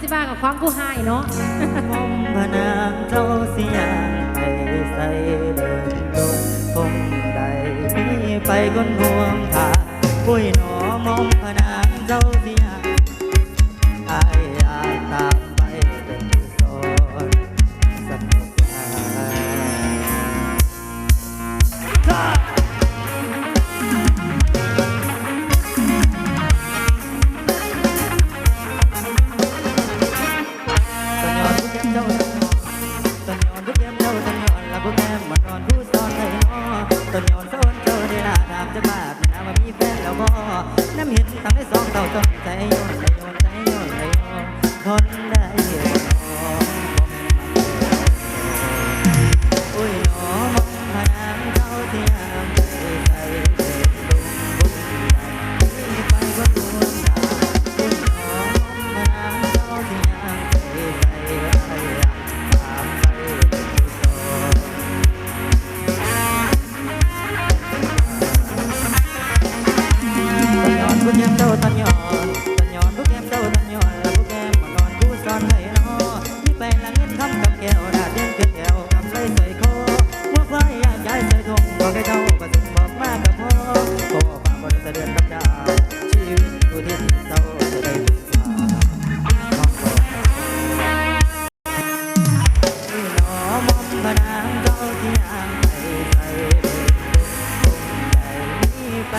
สิบ้ากับความผู้หายเนาะผมพนางเจ้าสิยางใส่เดินดงคงใดมีไปก้ห่วงผาปุ้ยหนอมอมพนางเจ้าสิ นบาปนะว่ามีแฟนแล้วบ่น้ำเห็นทำให้สองเต่าจนใจโยนใจโยนใจโยนใจโยนทน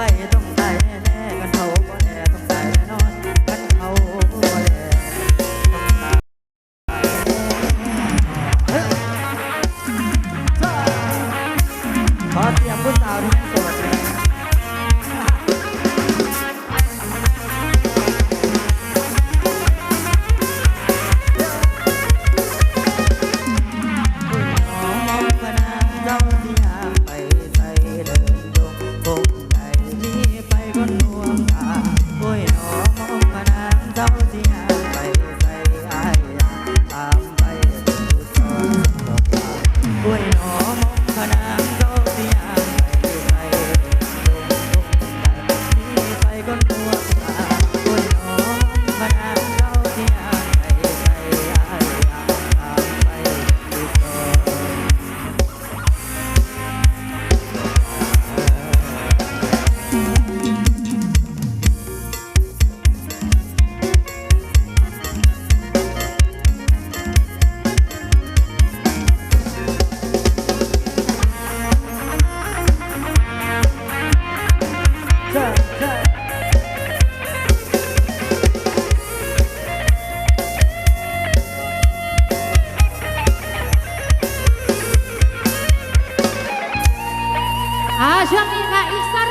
外东 Ah, Jamila Isaro.